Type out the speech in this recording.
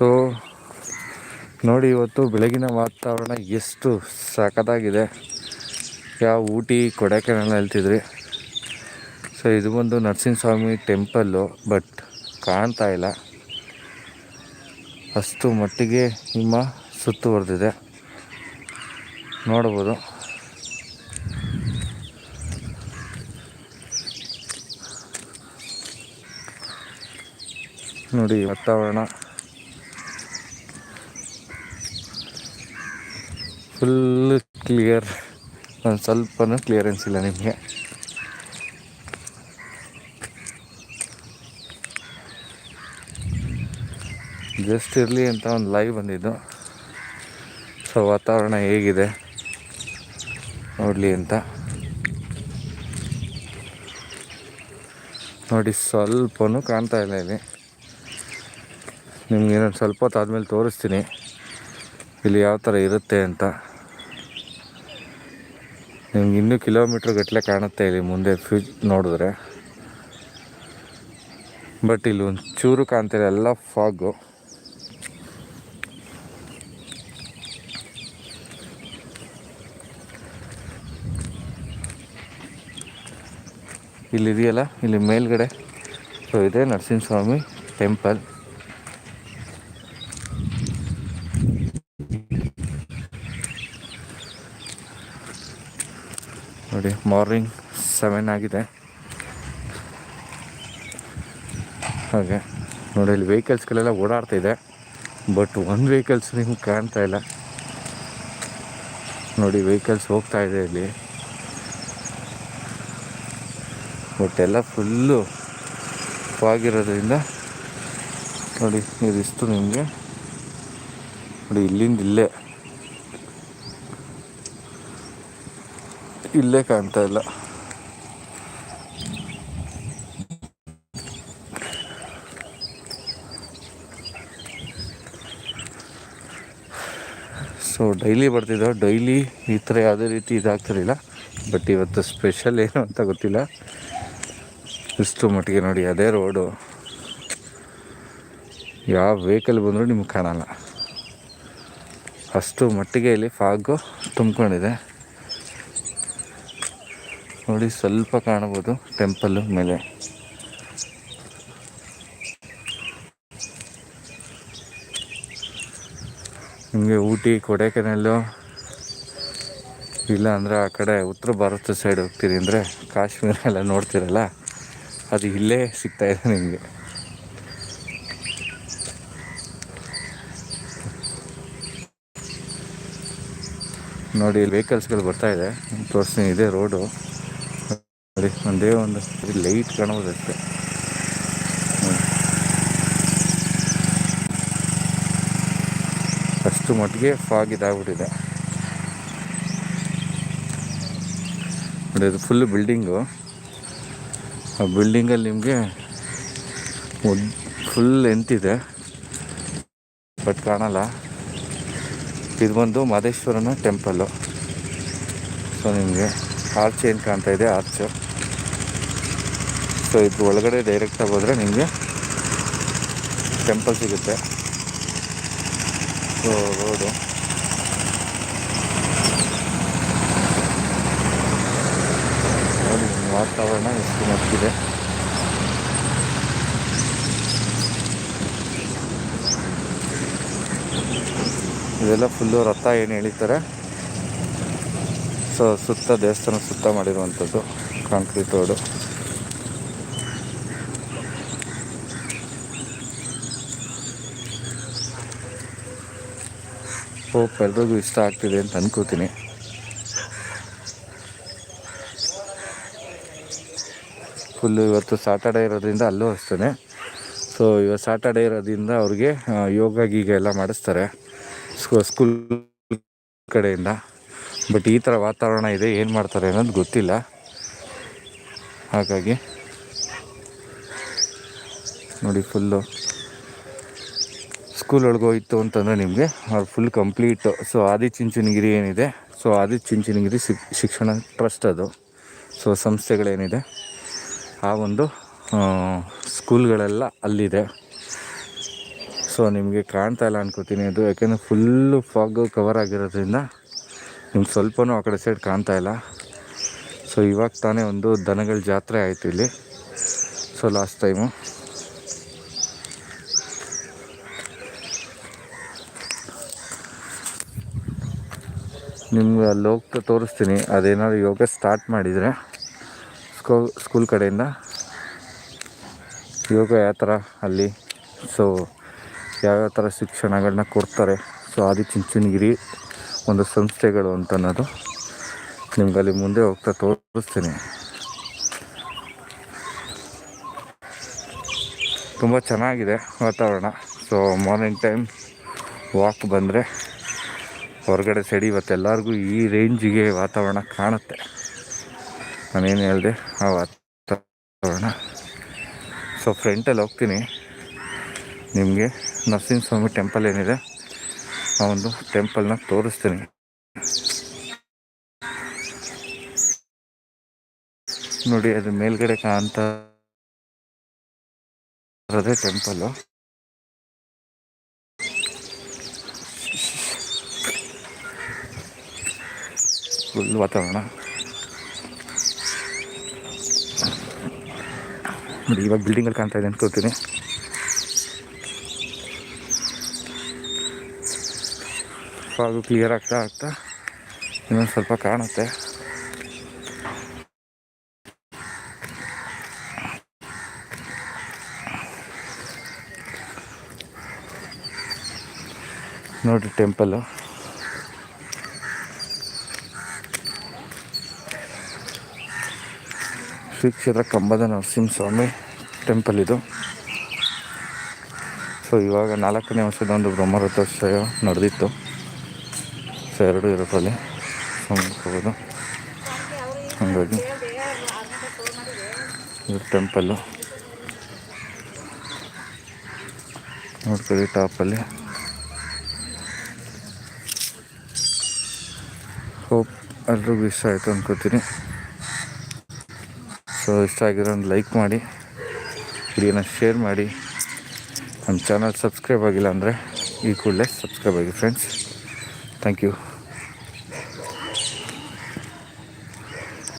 So, ನೋಡಿ ಇವತ್ತು ಬೆಳಗಿನ ವಾತಾವರಣ ಎಷ್ಟು ಸಖತ್ತಾಗಿದೆ. ಯಾವ ಊಟಿ, ಕೊಡಕೆನಲ್ ಹೇಳ್ತಿದ್ರಿ. ಸೊ, ಇದು ಬಂದು ನರಸಿಂಹಸ್ವಾಮಿ ಟೆಂಪಲ್ಲು ಬಟ್ ಕಾಣ್ತಾ ಇಲ್ಲ. ಅಷ್ಟು ಮಟ್ಟಿಗೆ ಹಿಮ ಸುತ್ತುವರೆದಿದೆ ನೋಡ್ಬೋದು. ನೋಡಿ ವಾತಾವರಣ. ಫುಲ್ ಕ್ಲಿಯರ್ ಒಂದು ಸ್ವಲ್ಪನೂ ಕ್ಲಿಯರೆನ್ಸ್ ಇಲ್ಲ ನಿಮಗೆ. ಜಸ್ಟ್ ಇರಲಿ ಅಂತ ಒಂದು ಲೈವ್ ಬಂದಿದ್ದು. ಸೊ ವಾತಾವರಣ ಹೇಗಿದೆ? ನೋಡಲಿ ಅಂತ. ನೋಡಿ, ಸ್ವಲ್ಪನೂ ಕಾಣ್ತಾ ಇಲ್ಲ ಇಲ್ಲಿ. ನಿಮ್ಗೆ ಇನ್ನೊಂದು ಸ್ವಲ್ಪ ಹೊತ್ತು ಆದಮೇಲೆ ತೋರಿಸ್ತೀನಿ. ಇಲ್ಲಿ ಯಾವ ಥರ ಇರುತ್ತೆ ಅಂತ. ನಿಮ್ಗೆ ಇನ್ನೂ ಕಿಲೋಮೀಟ್ರ್ ಗಟ್ಟಲೆ ಕಾಣುತ್ತೆ ಇಲ್ಲಿ ಮುಂದೆ ಫ್ಯೂಜ್ ನೋಡಿದ್ರೆ. ಬಟ್ ಇಲ್ಲಿ ಒಂದು ಚೂರು ಕಾಣ್ತಿಲ್ಲ, ಎಲ್ಲ ಫಾಗು ಇಲ್ಲಿದೆಯಲ್ಲ, ಇಲ್ಲಿ ಮೇಲ್ಗಡೆ. ಸೊ ಇದೆ ನರಸಿಂಹಸ್ವಾಮಿ ಟೆಂಪಲ್ ನೋಡಿ ಮಾರ್ನಿಂಗ್ ಸೆವೆನ್ ಆಗಿದೆ. ಹಾಗೆ, ನೋಡಿ, ಇಲ್ಲಿ ವೆಹಿಕಲ್ಸ್ಗಳೆಲ್ಲ ಓಡಾಡ್ತಾ ಇದೆ. ಬಟ್ ಒಂದು ವೆಹಿಕಲ್ಸ್ ನಿಮ್ಗೆ ಕಾಣ್ತಾ ಇಲ್ಲ. ನೋಡಿ ವೆಹಿಕಲ್ಸ್ ಹೋಗ್ತಾ ಇದೆ ಇಲ್ಲಿ. ಬಟ್ ಎಲ್ಲ ಫುಲ್ಲು ಆಗಿರೋದ್ರಿಂದ, ನೋಡಿ, ಇದಿಷ್ಟು ನಿಮಗೆ. ನೋಡಿ, ಇಲ್ಲಿಂದ ಇಲ್ಲೇ. ಇಲ್ಲೇ ಕಾಣ್ತಾ ಇಲ್ಲ. ಸೊ ಡೈಲಿ ಬರ್ತಿದ್ದೋ ಡೈಲಿ ಈ ಥರ ಯಾವುದೇ ರೀತಿ ಇದಾಗ್ತಿರಲಿಲ್ಲ ಬಟ್ ಇವತ್ತು ಸ್ಪೆಷಲ್ ಏನು ಅಂತ ಗೊತ್ತಿಲ್ಲ. ಇಷ್ಟು ಮಟ್ಟಿಗೆ ನೋಡಿ, ಅದೇ ರೋಡು ಯಾವ ವೆಹಿಕಲ್ ಬಂದರೂ ನಿಮ್ಗೆ ಕಾಣಲ್ಲ. ಅಷ್ಟು ಮಟ್ಟಿಗೆ ಇಲ್ಲಿ ಫಾಗು ತುಂಬ್ಕೊಂಡಿದೆ. ನೋಡಿ ಸ್ವಲ್ಪ ಕಾಣಬಹುದು ಟೆಂಪಲ್ ಮೇಲೆ. ನಿಮಗೆ ಊಟಿ ಕೊಡೈಕೆನಲ್ಲು ಇಲ್ಲ ಅಂದರೆ ಆ ಕಡೆ ಉತ್ತರ ಭಾರತ ಸೈಡ್ ಹೋಗ್ತೀರಿ ಅಂದರೆ ಕಾಶ್ಮೀರ ಎಲ್ಲ ನೋಡ್ತೀರಲ್ಲ, ಅದು ಇಲ್ಲೇ ಸಿಗ್ತಾ ಇದೆ ನಿಮಗೆ. ನೋಡಿ ಇಲ್ಲಿ ವೆಹಿಕಲ್ಸ್ಗಳು ಬರ್ತಾ ಇದೆ. ತೋರಿಸ್ತೀನಿ, ಇದೆ ರೋಡು ನೋಡಿ ಒಂದೇ ಒಂದು ಲೈಟ್ ಕಾಣುವುದಷ್ಟೇ ಅಷ್ಟೇ. ಮಟ್ಟಿಗೆ ಫಾಗ್ ಇದಾಗ್ಬಿಟ್ಟಿದೆ. ನೋಡಿ ಅದು ಫುಲ್ ಬಿಲ್ಡಿಂಗು ಆ ಬಿಲ್ಡಿಂಗಲ್ಲಿ ನಿಮಗೆ ಫುಲ್ ಎಂತಿದೆ ಬಟ್ ಕಾಣಲ್ಲ. ಇದು ಬಂದು ಮಾದೇಶ್ವರನ ಟೆಂಪಲ್ಲು ಸೊ ನಿಮಗೆ ಆರ್ಚ್ ಏನು ಕಾಣ್ತಾ ಇದೆ? ಆರ್ಚು ಸೊ ಇದು ಒಳಗಡೆ ಡೈರೆಕ್ಟಾಗಿ ಹೋದರೆ ನಿಮಗೆ ಟೆಂಪಲ್ ಸಿಗುತ್ತೆ. ಸೊ ರೋಡು ವಾತಾವರಣ ಎಷ್ಟು ಮಟ್ಟಿದೆ ಇದೆಲ್ಲ ಫುಲ್ಲು ರಥ ಏನು ಎಳಿತಾರೆ? ಸೊ ಸುತ್ತ ದೇವಸ್ಥಾನ ಸುತ್ತ ಮಾಡಿರುವಂಥದ್ದು ಕಾಂಕ್ರೀಟ್ ರೋಡು ಹೋಪ್ ಎಲ್ರಿಗೂ ಇಷ್ಟ ಆಗ್ತಿದೆ ಅಂತ ಅನ್ಕೋತೀನಿ. ಫುಲ್ಲು ಇವತ್ತು ಸಾಟರ್ಡೇ ಇರೋದ್ರಿಂದ ಅಲ್ಲೂ ಅಷ್ಟೇ ಸೊ ಇವತ್ತು ಸಾಟರ್ಡೇ ಇರೋದ್ರಿಂದ ಅವ್ರಿಗೆ ಯೋಗ ಗೀಗ ಎಲ್ಲ ಮಾಡಿಸ್ತಾರೆ. ಸ್ಕೂಲ್ ಕಡೆಯಿಂದ. ಬಟ್ ಈ ಥರ ವಾತಾವರಣ ಇದೆ, ಏನು ಮಾಡ್ತಾರೆ ಅನ್ನೋದು ಗೊತ್ತಿಲ್ಲ. ಹಾಗಾಗಿ ನೋಡಿ ಫುಲ್ಲು ಸ್ಕೂಲ್ ಒಳಗೆ ಹೋಯ್ತು ಅಂತಂದರೆ ನಿಮಗೆ full complete so Adi Chunchanagiri ಏನಿದೆ? ಸೊ ಆದಿ ಚುಂಚನಗಿರಿ ಶಿಕ್ಷಣ ಟ್ರಸ್ಟ್ ಅದು. ಸೊ ಸಂಸ್ಥೆಗಳೇನಿದೆ? ಆ ಒಂದು ಸ್ಕೂಲ್ಗಳೆಲ್ಲ ಅಲ್ಲಿದೆ. ಸೊ ಸೊ ನಿಮಗೆ ಕಾಣ್ತಾ ಇಲ್ಲ ಅನ್ಕೋತೀನಿ ಅದು ಯಾಕೆಂದರೆ ಫುಲ್ಲು ಫಾಗ್ ಕವರ್ ಆಗಿರೋದ್ರಿಂದ ನಿಮ್ಗೆ ಸ್ವಲ್ಪನೂ ಆ ಕಡೆ ಸೈಡ್ ಕಾಣ್ತಾ ಇಲ್ಲ. ಸೊ ಇವಾಗ ತಾನೇ ಒಂದು ದನಗಳ ಜಾತ್ರೆ ಆಯಿತು ಇಲ್ಲಿ. ಸೊ ಲಾಸ್ಟ್ ಟೈಮು ನಿಮ್ಗೆ ಅಲ್ಲಿ ಹೋಗ್ತಾ ತೋರಿಸ್ತೀನಿ. ಅದೇನಾದ್ರು ಯೋಗ ಸ್ಟಾರ್ಟ್ ಮಾಡಿದರೆ ಸ್ಕೂ ಸ್ಕೂಲ್ ಕಡೆಯಿಂದ ಯೋಗ ಯಾವ ಥರ ಅಲ್ಲಿ ಸೊ ಯಾವ್ಯಾವ ಥರ ಶಿಕ್ಷಣಗಳನ್ನ ಕೊಡ್ತಾರೆ ಸೊ ಆದಿಚುಂಚನಗಿರಿ ಒಂದು ಸಂಸ್ಥೆಗಳು ಅಂತ ಅನ್ನೋದು ನಿಮ್ಗೆ ಅಲ್ಲಿ ಮುಂದೆ ಹೋಗ್ತಾ ತೋರಿಸ್ತೀನಿ. ತುಂಬ ಚೆನ್ನಾಗಿದೆ ವಾತಾವರಣ ಸೊ ಮಾರ್ನಿಂಗ್ ಟೈಮ್ ವಾಕ್ ಬಂದರೆ ಹೊರಗಡೆ ಸೈಡ್ ಇವತ್ತೆಲ್ಲರಿಗೂ ಈ ರೇಂಜಿಗೆ ವಾತಾವರಣ ಕಾಣುತ್ತೆ. ನಾನೇನು ಹೇಳಿದೆ, ಆ ವಾತಾವರಣ. ಸೊ ಫ್ರೆಂಟಲ್ಲಿ ಹೋಗ್ತೀನಿ. ನಿಮಗೆ ನರಸಿಂಹಸ್ವಾಮಿ ಟೆಂಪಲ್ ಏನಿದೆ, ಆ ಒಂದು ಟೆಂಪಲ್ನ ತೋರಿಸ್ತೀನಿ. ನೋಡಿ ಅದು ಮೇಲ್ಗಡೆ ಕಾಣ್ತಾ ಇರೋದೇ ಟೆಂಪಲ್ಲು ಫುಲ್ ವಾತಾವರಣ. ನೋಡಿ, ಇವಾಗ ಬಿಲ್ಡಿಂಗಲ್ಲಿ ಕಾಣ್ತಾ ಇದೆ ಅನ್ಕೋತೀನಿ ಫಾಗು ಕ್ಲಿಯರ್ ಆಗ್ತಾ ಆಗ್ತಾ ಇನ್ನೊಂದು ಸ್ವಲ್ಪ ಕಾಣುತ್ತೆ. ನೋಡಿ ಟೆಂಪಲ್ಲು ಶ್ರೀ ಕ್ಷೇತ್ರ ಕಂಬದ ನರಸಿಂಹಸ್ವಾಮಿ ಟೆಂಪಲ್ ಇದು. ಸೊ ಇವಾಗ ನಾಲ್ಕನೇ ವರ್ಷದ ಒಂದು ಬ್ರಹ್ಮರಥೋತ್ಸವ ನಡೆದಿತ್ತು. ಸೊ ಎರಡು ಇರೋದ್ರಲ್ಲಿ ಹೋಗ್ಬೋದು ಹಾಗಾಗಿ ಇದು ಟೆಂಪಲ್ಲು ನೋಡ್ಕೊಳ್ಳಿ ಟಾಪಲ್ಲಿ ಹೋಪ್ ಎಲ್ರಿಗೂ ಇಷ್ಟ ಆಯಿತು ಅನ್ಕೋತೀನಿ. ಸೊ ಇಷ್ಟ ಆಗಿರೋ ಒಂದು ಲೈಕ್ ಮಾಡಿ, ವಿಡಿಯೋನ ಶೇರ್ ಮಾಡಿ. ನಮ್ಮ ಚಾನಲ್ ಸಬ್ಸ್ಕ್ರೈಬ್ ಆಗಿಲ್ಲ ಅಂದರೆ ಈ ಕೂಡಲೇ ಸಬ್ಸ್ಕ್ರೈಬ್ ಆಗಿ ಫ್ರೆಂಡ್ಸ್ ಥ್ಯಾಂಕ್ ಯು